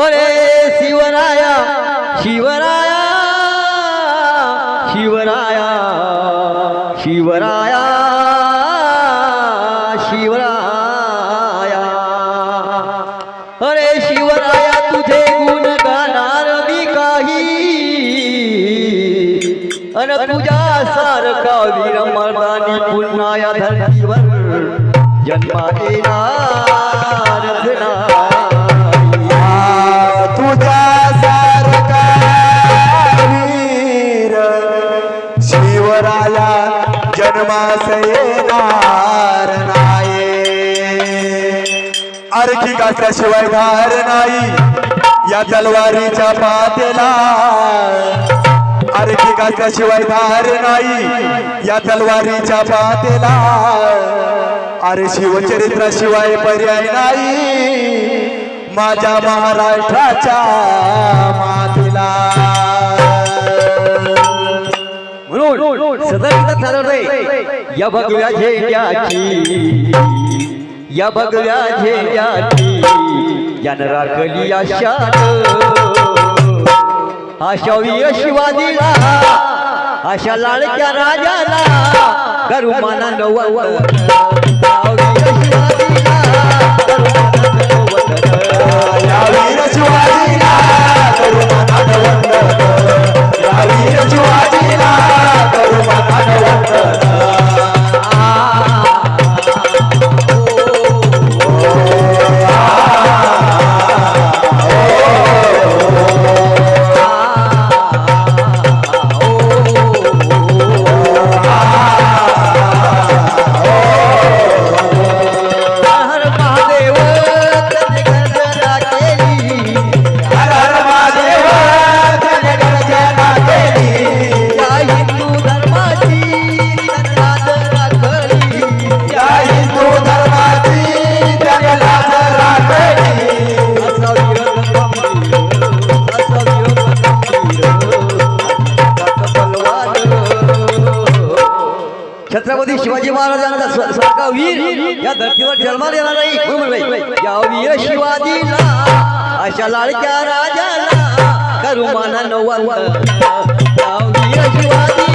अरे शिवराया शिवराया शिवराया शिवराया. अन तुझ्या सारखा वीर मर्दानी पुन्हा या धरतीवर. जन्मा येणार तुझ्या सारखा वीर. शिवराया जन्मास येणार नाही धार नाही. या तलवारीच्या पातेला आरती गाजल्याशिवाय धार नाही. या तलवारीच्या पातेला. अरे शिवचरित्राशिवाय पर्याय नाही. माझ्या महाराष्ट्राच्या मातीला. म्हणून सदैव ठरवलंय या भगव्या झेंड्याची या भगव्या झेंड्याची यानं राखली आशान. आशा अशा यशवादीला अशा लाडक्या राजाला करू माना नव छत्रपती शिवाजी महाराजांचा सारखा वीर या धर्तीवर जन्माला येणार नाही म्हणून म्हणलंय, या वीर शिवाजीला अशा लाडक्या राजाला करू माना. या वीर शिवाजीला